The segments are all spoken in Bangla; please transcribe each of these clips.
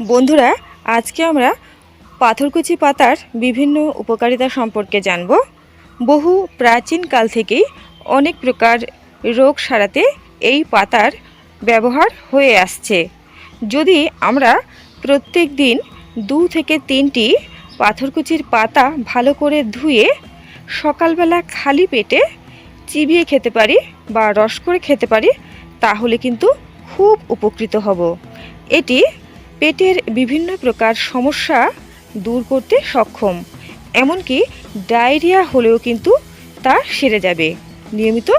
বন্ধুরা, আজকে আমরা পাথরকুচি পাতার বিভিন্ন উপকারিতা সম্পর্কে জানব। বহু প্রাচীন কাল থেকেই অনেক প্রকার রোগ সারাতে এই পাতার ব্যবহার হয়ে আসছে। যদি আমরা প্রত্যেক দিন দু থেকে তিনটি পাথরকুচির পাতা ভালো করে ধুয়ে সকালবেলা খালি পেটে চিবিয়ে খেতে পারি বা রস করে খেতে পারি, তাহলে কিন্তু খুব উপকৃত হব। এটি পেটের বিভিন্ন প্রকার সমস্যা দূর করতে সক্ষম। এমনকি ডায়রিয়া হলেও কিন্তু তা সেরে যাবে। নিয়মিত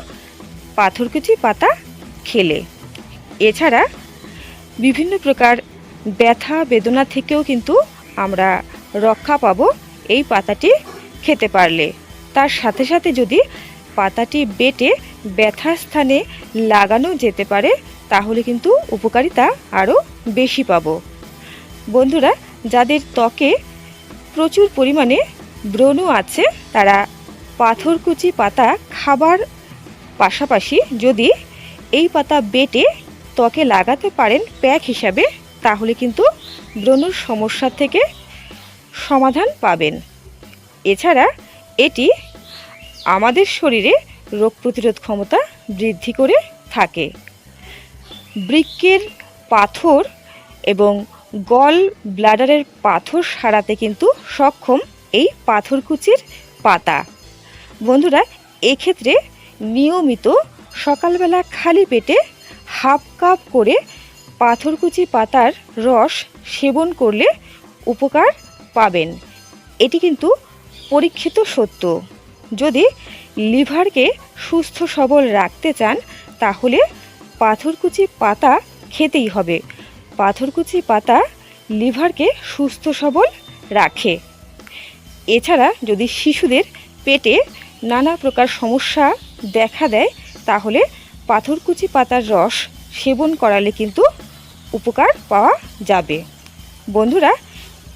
পাথরকুচি পাতা খেলে। এছাড়া বিভিন্ন প্রকার ব্যথা বেদনা থেকেও কিন্তু আমরা রক্ষা পাবো এই পাতাটি খেতে পারলে। তার সাথে সাথে যদি পাতাটি বেটে ব্যথা স্থানে লাগানো যেতে পারে, তাহলে কিন্তু উপকারিতা আরও বেশি পাবো। বন্ধুরা, যাদের ত্বকে প্রচুর পরিমাণে ব্রণ আছে, তারা পাথরকুচি পাতা খাবার পাশাপাশি যদি এই পাতা বেটে ত্বকে লাগাতে পারেন প্যাক হিসাবে, তাহলে কিন্তু ব্রণর সমস্যা থেকে সমাধান পাবেন। এছাড়া এটি আমাদের শরীরে রোগ প্রতিরোধ ক্ষমতা বৃদ্ধি করে থাকে। বৃক্কের পাথর এবং গল ব্লাডারের পাথর সারাতে কিন্তু সক্ষম এই পাথরকুচির পাতা। বন্ধুরা, এক্ষেত্রে নিয়মিত সকালবেলা খালি পেটে হাফ কাপ করে পাথরকুচি পাতার রস সেবন করলে উপকার পাবেন। এটি কিন্তু পরীক্ষিত সত্য। যদি লিভারকে সুস্থ সবল রাখতে চান, তাহলে পাথরকুচি পাতা খেতেই হবে। পাথরকুচি পাতা লিভারকে সুস্থ সবল রাখে। এছাড়া যদি শিশুদের পেটে নানা প্রকার সমস্যা দেখা দেয়, তাহলে পাথরকুচি পাতার রস সেবন করালে কিন্তু উপকার পাওয়া যাবে। বন্ধুরা,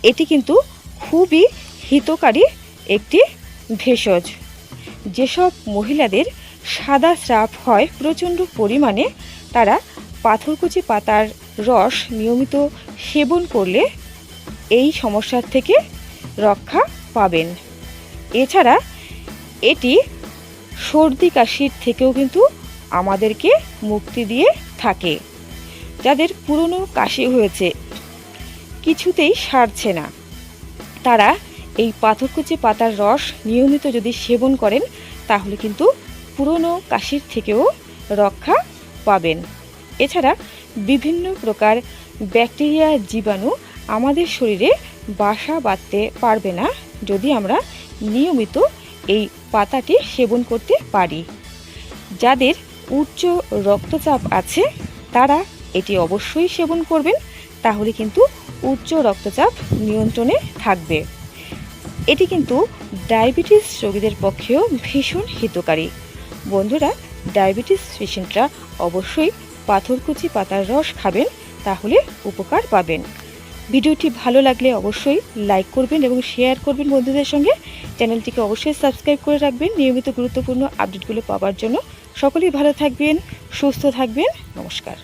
এটি কিন্তু খুবই হিতকারী একটি ভেষজ। যেসব মহিলাদের সাদা স্রাব হয় প্রচণ্ড পরিমাণে, তারা পাথরকুচি পাতার রস নিয়মিত সেবন করলে এই সমস্যার থেকে রক্ষা পাবেন। এছাড়া এটি সর্দি কাশির থেকেও কিন্তু আমাদেরকে মুক্তি দিয়ে থাকে। যাদের পুরনো কাশি হয়েছে, কিছুতেই সারছে না। তারা এই পাথরকুচি পাতার রস নিয়মিত যদি সেবন করেন, তাহলে কিন্তু পুরনো কাশির থেকেও রক্ষা পাবেন। এছাড়া বিভিন্ন প্রকার ব্যাকটেরিয়া জীবাণু আমাদের শরীরে বাসা বাঁধতে পারবে না যদি আমরা নিয়মিত এই পাতাটি সেবন করতে পারি। যাদের উচ্চ রক্তচাপ আছে, তারা এটি অবশ্যই সেবন করবেন, তাহলে কিন্তু উচ্চ রক্তচাপ নিয়ন্ত্রণে থাকবে। এটি কিন্তু ডায়াবেটিস রোগীদের পক্ষেও ভীষণ হিতকারী। বন্ধুরা, ডায়াবেটিস পেশেন্টরা অবশ্যই পাথরকুচি পাতার রস খাবেন, তাহলে উপকার পাবেন। ভিডিওটি ভালো লাগলে অবশ্যই লাইক করবেন এবং শেয়ার করবেন বন্ধুদের সঙ্গে। চ্যানেলটিকে অবশ্যই সাবস্ক্রাইব করে রাখবেন। নিয়মিত গুরুত্বপূর্ণ আপডেটগুলো পাওয়ার জন্য। সকলেই ভালো থাকবেন, সুস্থ থাকবেন। নমস্কার।